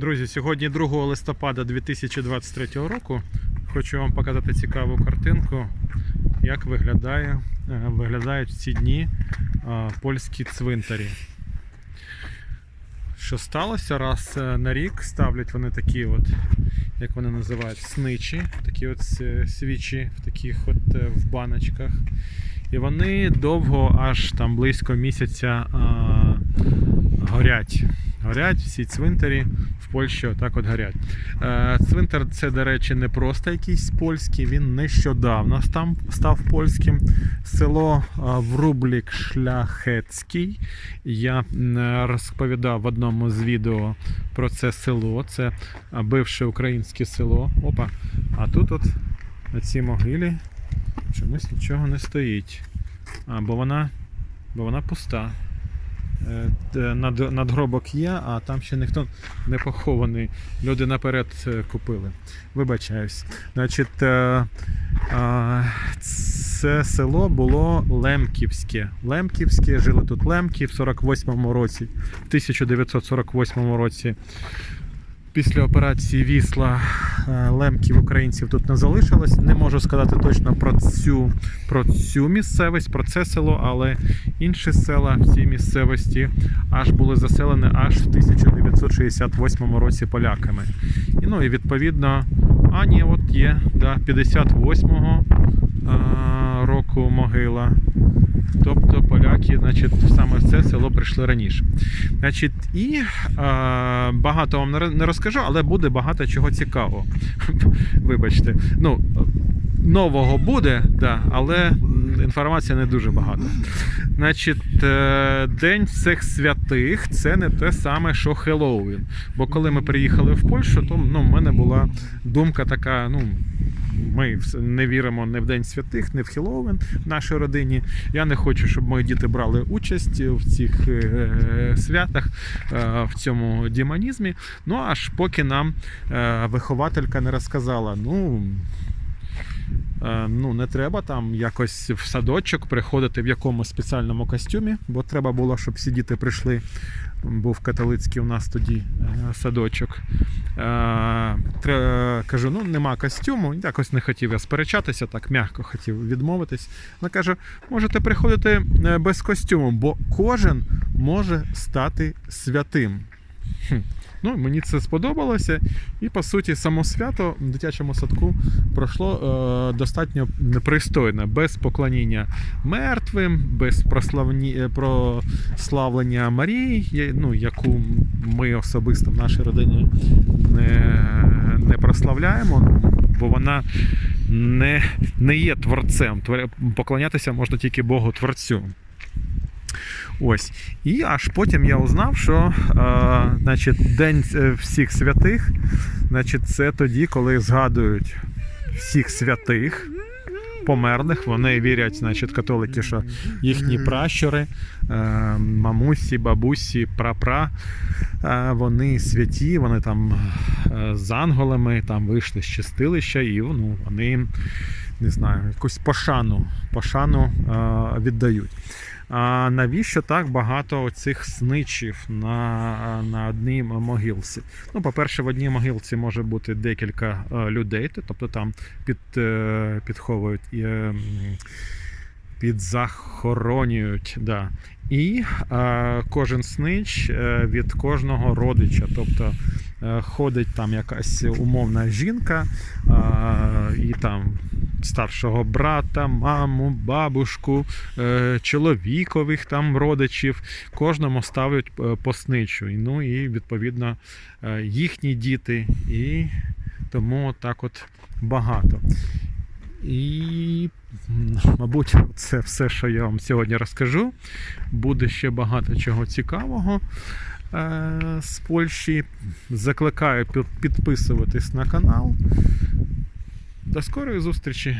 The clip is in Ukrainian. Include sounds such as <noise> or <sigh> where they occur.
Друзі, сьогодні 2 листопада 2023 року хочу вам показати цікаву картинку, як виглядає, е, виглядають в ці дні е, польські цвинтарі. Що сталося? Раз е, на рік ставлять вони такі, от, як вони називають, сничі, такі от свічі в таких от в баночках. І вони довго, аж там близько місяця а, горять. Горять всі цвинтарі в Польщі отак от горять. Е, цвинтар це, до речі, не просто якийсь польський, він нещодавно став, польським. Село е, Врублік Шляхетський. Я розповідав в одному з відео про це село. Це е, бивше українське село. Опа. А тут от на цій могилі чомусь нічого не стоїть. А, бо вона, бо вона пуста. Е, надгробок є, а там ще ніхто не похований. Люди наперед е, купили. Вибачаюсь. Значить, е, це село було Лемківське. Лемківське, жили тут Лемки в 48-му році, в 1948 році. Після операції Вісла е, лемків українців тут не залишилось. Не можу сказати точно про цю, про цю місцевість, про це село, але інші села в цій місцевості аж були заселені аж в 1968 році поляками. І, ну і відповідно, а ні, от є, да, 58-го е, року могила. Тобто поляки, значить, саме в це село прийшли раніше. Значить, і е, багато вам не розкажу, але буде багато чого цікавого. <laughs> Вибачте. Ну, нового буде, да, але інформації не дуже багато. Значить, е, День всіх святих це не те саме, що Хеллоуін. Бо коли ми приїхали в Польщу, то ну, в мене була думка така, ну. Ми не віримо не в День святих, не в Хеллоуін в нашій родині. Я не хочу, щоб мої діти брали участь в цих е, святах, е, в цьому демонізмі. Ну аж поки нам е, вихователька не розказала, ну. Ну, не треба там якось в садочок приходити в якомусь спеціальному костюмі, бо треба було, щоб всі діти прийшли. Був католицький у нас тоді е, садочок. Е, кажу, ну нема костюму. Якось не хотів я сперечатися, так м'яко хотів відмовитись. Вона каже: можете приходити е, без костюму, бо кожен може стати святим. Ну, мені це сподобалося, і по суті, само свято в дитячому садку пройшло е, достатньо непристойно, без поклоніння мертвим, без прославні, е, прославлення Марії, ну, яку ми особисто в нашій родині не, не прославляємо, бо вона не, не є творцем. Поклонятися можна тільки Богу Творцю. Ось. І аж потім я узнав, що е, значить, День е, всіх святих, значить, це тоді, коли згадують всіх святих. Померлих, вони вірять, значить, католики, що їхні пращури, е, мамусі, бабусі, прапра, е, вони святі, вони там з анголами там вийшли з чистилища, і ну, вони не знаю, якусь пошану, пошану е, віддають. А навіщо так багато цих сничів на, на одній могилці? Ну, по-перше, в одній могилці може бути декілька е, людей, тобто там під, е, підховують і е, підзахоронюють. Да. І е, кожен снич від кожного родича. Тобто е, ходить там якась умовна жінка е, і там старшого брата, маму, бабушку, е, чоловікових там родичів. Кожному ставлять е, по сничу. І, Ну і відповідно е, їхні діти. І тому так от багато. І, мабуть, це все, що я вам сьогодні розкажу. Буде ще багато чого цікавого з Польщі. Закликаю підписуватись на канал. До скорої зустрічі!